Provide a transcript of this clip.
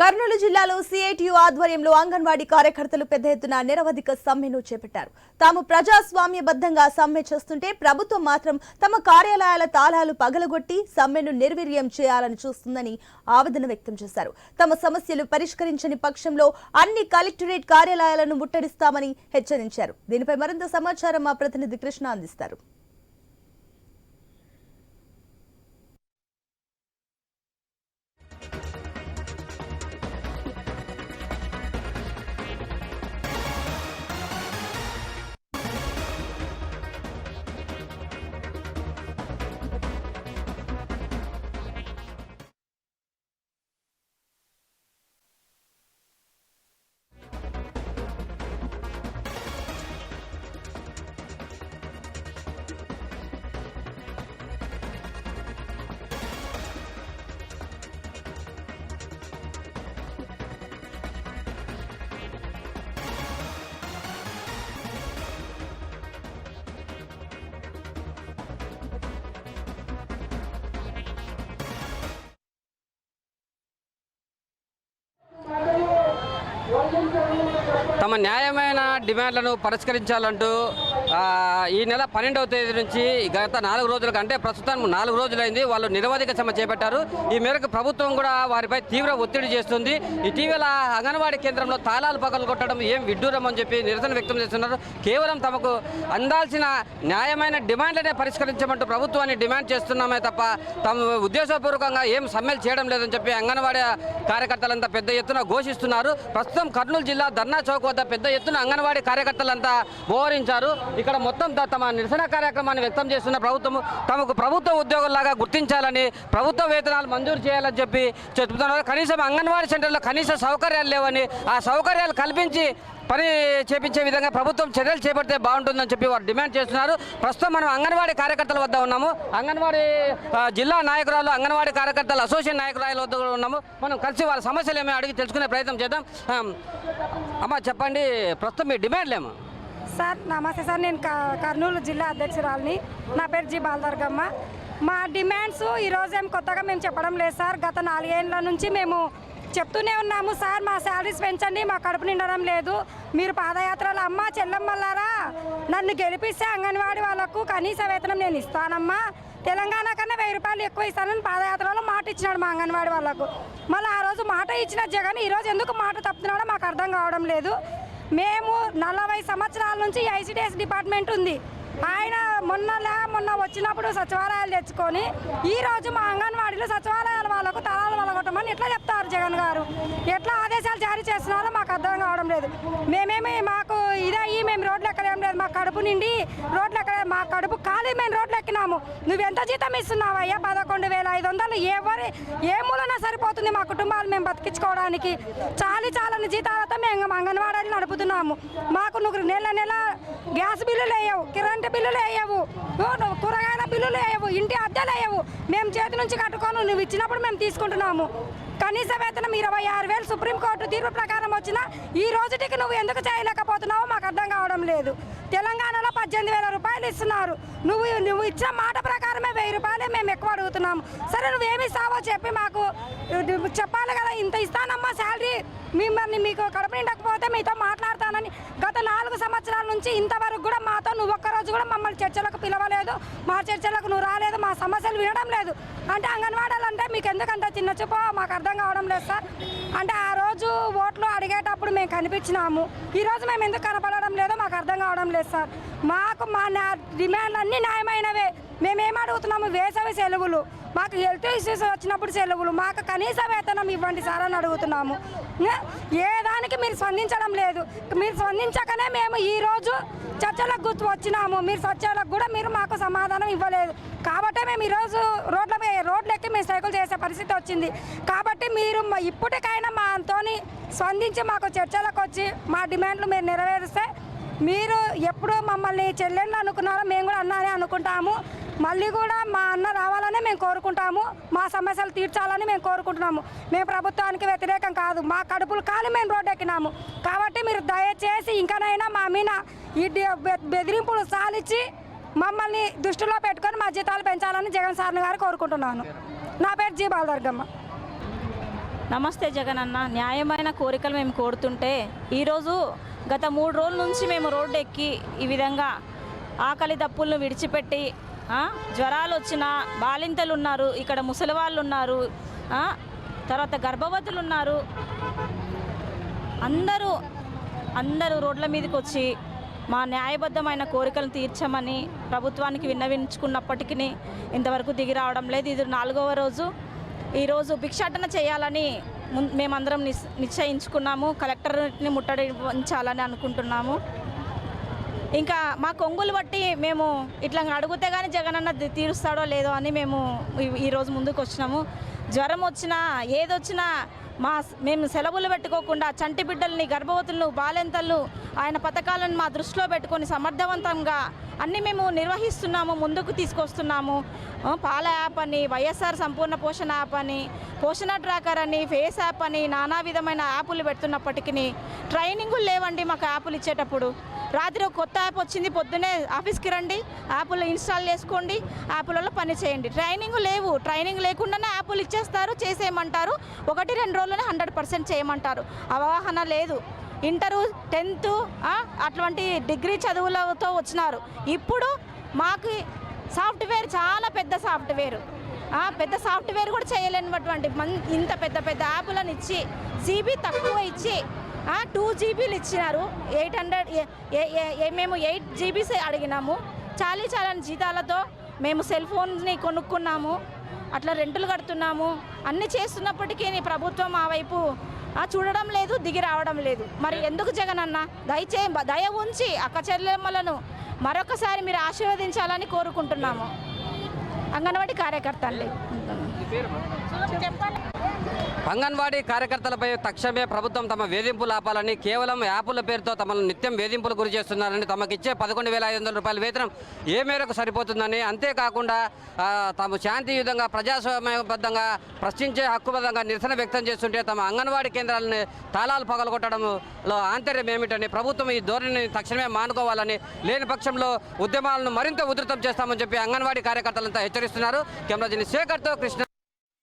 కర్నూలు జిల్లాలో సిఐటియు ఆధ్వర్యంలో అంగన్వాడీ కార్యకర్తలు పెద్ద ఎత్తున నిరవధిక సమ్మెను చేపట్టారు. తాము ప్రజాస్వామ్యబద్ధంగా సమ్మె చేస్తుంటే ప్రభుత్వం మాత్రం తమ కార్యాలయాల తాళాలు పగలగొట్టి సమ్మెను నిర్వీర్యం చేయాలని చూస్తుందని ఆవేదన వ్యక్తం చేశారు. తమ సమస్యలు పరిష్కరించని పక్షంలో అన్ని కలెక్టరేట్ కార్యాలయాలను ముట్టడిస్తామని హెచ్చరించారు. దీనిపై మరింత సమాచారం మా ప్రతినిధి కృష్ణ అందిస్తారు. తమ న్యాయమైన డిమాండ్లను పరిష్కరించాలంటూ ఈ నెల పన్నెండవ తేదీ నుంచి గత నాలుగు రోజులకు అంటే ప్రస్తుతం నాలుగు రోజులైంది వాళ్ళు నిరవధిక సమ్మె చేపట్టారు. ఈ మేరకు ప్రభుత్వం కూడా వారిపై తీవ్ర ఒత్తిడి చేస్తుంది. ఇటీవల అంగన్వాడీ కేంద్రంలో తాళాలు పగలు కొట్టడం ఏం విడ్డూరం అని చెప్పి నిరసన వ్యక్తం చేస్తున్నారు. కేవలం తమకు అందాల్సిన న్యాయమైన డిమాండ్లనే పరిష్కరించమంటూ ప్రభుత్వాన్ని డిమాండ్ చేస్తున్నామే తప్ప తమ ఉద్దేశపూర్వకంగా ఏం సమ్మెలు చేయడం లేదని చెప్పి అంగన్వాడీ కార్యకర్తలంతా పెద్ద ఎత్తున ఘోషిస్తున్నారు. ప్రస్తుతం కర్నూలు జిల్లా ధర్నా చౌక్ వద్ద పెద్ద ఎత్తున అంగన్వాడీ కార్యకర్తలంతా మోహరించారు ఇక్కడ మొత్తం తమ నిరసన కార్యక్రమాన్ని వ్యక్తం చేస్తున్న ప్రభుత్వం తమకు ప్రభుత్వ ఉద్యోగుల్లాగా గుర్తించాలని ప్రభుత్వ వేతనాలు మంజూరు చేయాలని చెప్పి చెప్తున్నారు. కనీసం అంగన్వాడీ సెంటర్లో కనీస సౌకర్యాలు లేవని ఆ సౌకర్యాలు కల్పించి పని చేపించే విధంగా ప్రభుత్వం చర్యలు చేపడితే బాగుంటుందని చెప్పి వారు డిమాండ్ చేస్తున్నారు. ప్రస్తుతం మనం అంగన్వాడీ కార్యకర్తల వద్ద ఉన్నాము. అంగన్వాడీ జిల్లా నాయకురాలు అంగన్వాడీ కార్యకర్తల అసోసియేషన్ నాయకురాల వద్ద ఉన్నాము. మనం కలిసి వాళ్ళ సమస్యలు ఏమో అడిగి తెలుసుకునే ప్రయత్నం చేద్దాం. అమ్మ చెప్పండి ప్రస్తుతం మీ డిమాండ్లేమో సార్ నమస్తే సార్. నేను క- కర్నూలు జిల్లా అధ్యక్షురాలిని. నా పేరు జి బాలదర్గమ్మ. మా డిమాండ్స్ ఈరోజు ఏం కొత్తగా మేము చెప్పడం లేదు సార్. గత నాలుగేళ్ళ నుంచి మేము చెప్తూనే ఉన్నాము సార్. మా శాలరీస్ పెంచండి మా కడుపు నిండడం లేదు. మీరు పాదయాత్రలు అమ్మ చెల్లమ్మలారా నన్ను గెలిపిస్తే అంగన్వాడీ వాళ్ళకు కనీస వేతనం నేను ఇస్తానమ్మా. తెలంగాణ కన్నా వెయ్యి రూపాయలు ఎక్కువ ఇస్తానని పాదయాత్రలో మాట ఇచ్చినాడు మా అంగన్వాడీ వాళ్ళకు. మళ్ళీ ఆ రోజు మాట ఇచ్చిన జగన్ ఈరోజు ఎందుకు మాట తప్పుతున్నాడో మాకు అర్థం కావడం లేదు. మేము నలభై సంవత్సరాల నుంచి ఐసిడిఎస్ డిపార్ట్మెంట్ ఉంది. ఆయన మొన్నలా మొన్న వచ్చినప్పుడు సచివాలయాలు తెచ్చుకొని ఈ రోజు మా అంగన్వాడీలో సచివాలయాల వాళ్ళకు తలాలు వలగొట్టమని ఎట్లా చెప్తారు జగన్ గారు? ఎట్లా ఆదేశాలు జారీ చేస్తున్నారో మాకు అర్థం కావడం లేదు. మేమేమి మాకు ఇదయ్యి మేము రోడ్లు ఎక్కలేం లేదు. మా కడుపు నిండి రోడ్లు ఎక్కడ మా కడుపు ఖాళీ మేము రోడ్లు ఎక్కినాము. నువ్వెంత జీతం ఇస్తున్నావయ్యా? పదకొండు వేల ఐదు వందలు ఎవరి ఏ మూలన సరిపోతుంది మా కుటుంబాలు మేము బతికించుకోవడానికి? చాలి చాలని జీతాలతో మేము అంగన్వాడీలు నడుపుతున్నాము. మాకు నువ్వు నెల నెల గ్యాస్ బిల్లులు వేయవు. కరెంటు బిల్లులు వేయవు కూరగాయల బిల్లులు వేయవు ఇంటి అద్దెలు వేయవు మేము చేతి నుంచి కట్టుకొని. నువ్వు ఇచ్చినప్పుడు మేము తీసుకుంటున్నాము. కనీస వేతనం ఇరవై ఆరు వేలు సుప్రీంకోర్టు తీర్పు ప్రకారం వచ్చిన ఈ రోజుటికి నువ్వు ఎందుకు చేయలేకపోతున్నావో మాకు అర్థం కావడం లేదు. తెలంగాణలో పద్దెనిమిది వేల రూపాయలు ఇస్తున్నారు. నువ్వు నువ్వు ఇచ్చిన మాట ప్రకారమే వెయ్యి రూపాయలే మేము ఎక్కువ అడుగుతున్నాము సరే నువ్వేమి ఇస్తావో చెప్పి మాకు చెప్పాలి కదా ఇంత ఇస్తానమ్మా శాలరీ. మిమ్మల్ని మీకు కడుపు నిండకపోతే మీతో మాట్లాడుతున్నాం గత నాలుగు సంవత్సరాల నుంచి ఇంతవరకు కూడా మాతో నువ్వు ఒక్కరోజు కూడా మమ్మల్ని చర్చలకు పిలవలేదు మా చర్చలకు నువ్వు రాలేదు మా సమస్యలు వినడం లేదు. అంటే అంగన్వాడీలు అంటే మీకు ఎందుకంత చిన్న చూపో? మాకు అర్థం కావడం లేదు సార్. అంటే ఆ రోజు ఓట్లు అడిగేటప్పుడు మేము కనిపించినాము. ఈ రోజు మేము ఎందుకు కనపడడం లేదో మాకు అర్థం కావడం లేదు సార్. మాకు మా నా డిమాండ్లు అన్నీ న్యాయమైనవే. మేమేం అడుగుతున్నాము? వేసవి సెలవులు. మాకు హెల్త్ ఇష్యూస్ వచ్చినప్పుడు సెలవులు. మాకు కనీస వేతనం ఇవ్వండి సార్ అని అడుగుతున్నాము. ఏ- దానికి మీరు స్పందించడం లేదు. మీరు స్పందించకనే మేము ఈరోజు చర్చలకు గుర్తు వచ్చినాము. మీరు చర్చలకు కూడా మీరు మాకు సమాధానం ఇవ్వలేదు. కాబట్టి మేము ఈరోజు రోడ్ల మీద మేము సైకిల్ చేసే పరిస్థితి వచ్చింది. కాబట్టి మీరు మా- ఇప్పటికైనా మాతోని స్పందించి మాకు చర్చలకు వచ్చి మా డిమాండ్లు మీరు నెరవేరిస్తే మీరు ఎప్పుడు మమ్మల్ని చెల్లెళ్ళు అనుకున్నారో మేము కూడా అన్నానే అనుకుంటాము. మళ్ళీ కూడా మా అన్న రావాలనే మేము కోరుకుంటాము. మా సమస్యలు తీర్చాలని మేము కోరుకుంటున్నాము. మేము ప్రభుత్వానికి వ్యతిరేకం కాదు. మా కడుపులు కాలి మేము రోడ్డు ఎక్కినాము కాబట్టి మీరు దయచేసి ఇంకనైనా మా మీద ఈ బెదిరింపులు సాలిచ్చి మమ్మల్ని దృష్టిలో పెట్టుకొని మా జీతాలు పెంచాలని జగన్ సార్ని గారు కోరుకుంటున్నాను. నా పేరు జీ బాలదుర్గమ్మ నమస్తే జగన్ అన్న. న్యాయమైన కోరికలు మేము కోరుతుంటే ఈరోజు గత మూడు రోజుల నుంచి మేము రోడ్డు ఎక్కి ఈ విధంగా ఆకలి దప్పులను విడిచిపెట్టి జ్వరాలు వచ్చిన బాలింతలు ఉన్నారు ఇక్కడ ముసలి వాళ్ళు ఉన్నారు తర్వాత గర్భవతులు ఉన్నారు. అందరూ అందరూ రోడ్ల మీదకి వచ్చి మా న్యాయబద్ధమైన కోరికలను తీర్చమని ప్రభుత్వానికి విన్నవించుకున్నప్పటికీ ఇంతవరకు దిగి రావడం లేదు. ఇది నాలుగవ రోజు. ఈరోజు భిక్షాటన చేయాలని ముం- మేమందరం నిస్ నిశ్చయించుకున్నాము. కలెక్టర్ని ముట్టడించాలని అనుకుంటున్నాము. ఇంకా మా కొంగులు బట్టి మేము ఇట్లా అడిగితే కానీ జగన్ అన్న తీరుస్తాడో లేదో అని మేము ఈ- ఈరోజు ముందుకు వచ్చినాము జ్వరం వచ్చినా ఏదొచ్చినా మా మేము సెలవులు పెట్టుకోకుండా చంటి బిడ్డల్ని గర్భవతులను బాలెంతలను ఆయన పథకాలను మా దృష్టిలో పెట్టుకొని సమర్థవంతంగా అన్నీ మేము నిర్వహిస్తున్నాము ముందుకు తీసుకొస్తున్నాము. పాల యాప్ అని వైఎస్ఆర్ సంపూర్ణ పోషణ యాప్ అని పోషణ ట్రాకర్ అని ఫేస్ యాప్ అని నానా విధమైన యాపులు పెడుతున్నప్పటికీ ట్రైనింగులు లేవండి మాకు యాపులు ఇచ్చేటప్పుడు. రాత్రి ఒక కొత్త యాప్ వచ్చింది పొద్దునే ఆఫీస్కి రండి యాప్లు ఇన్స్టాల్ చేసుకోండి యాప్లలో పని చేయండి. ట్రైనింగ్ లేవు ట్రైనింగ్ లేకుండానే యాప్లు ఇచ్చేస్తారు చేసేయమంటారు. ఒకటి రెండు రోజుల్లోనే హండ్రెడ్ పర్సెంట్ చేయమంటారు. అవగాహన లేదు. ఇంటరు టెన్త్ అటువంటి డిగ్రీ చదువులతో వచ్చినారు. ఇప్పుడు మాకు సాఫ్ట్వేర్ చాలా పెద్ద సాఫ్ట్వేర్. పెద్ద సాఫ్ట్వేర్ కూడా చేయలేనటువంటి మన్ ఇంత పెద్ద పెద్ద యాప్లను ఇచ్చి జీబీ తక్కువ ఇచ్చి టూ జీబీలు ఇచ్చినారు. ఎయిట్ హండ్రెడ్ మేము ఎయిట్ జీబీస్ అడిగినాము. చాలీ చాలని జీతాలతో మేము సెల్ ఫోన్ని కొనుక్కున్నాము. అట్లా రెంటులు కడుతున్నాము. అన్నీ చేస్తున్నప్పటికీ నీ ప్రభుత్వం ఆ వైపు ఆ, చూడడం లేదు దిగి రావడం లేదు. మరి ఎందుకు జగన్ అన్న? దయచే దయ ఉంచి అక్క చెల్లెమ్మలను మరొకసారి మీరు ఆశీర్వదించాలని కోరుకుంటున్నాము. అంగన్వాడీ కార్యకర్త అండి అంగన్వాడీ కార్యకర్తలపై తక్షణమే ప్రభుత్వం తమ వేధింపులు ఆపాలని కేవలం యాపుల పేరుతో తమను నిత్యం వేధింపులు గురి చేస్తున్నారని తమకిచ్చే పదకొండు వేల ఐదు వందల రూపాయల వేతనం ఏ మేరకు సరిపోతుందని అంతేకాకుండా తాము శాంతియుతంగా ప్రజాస్వామ్యబద్ధంగా ప్రశ్నించే హక్కుబద్ధంగా నిరసన వ్యక్తం చేస్తుంటే తమ అంగన్వాడీ కేంద్రాలని తాళాలు పగలగొట్టడంలో ఆంతర్యం ఏమిటని ప్రభుత్వం ఈ ధోరణిని తక్షణమే మానుకోవాలని లేని పక్షంలో ఉద్యమాలను మరింత ఉధృతం చేస్తామని చెప్పి అంగన్వాడీ కార్యకర్తలంతా హెచ్చరిస్తున్నారు. కెమెరా శేఖర్తో కృష్ణ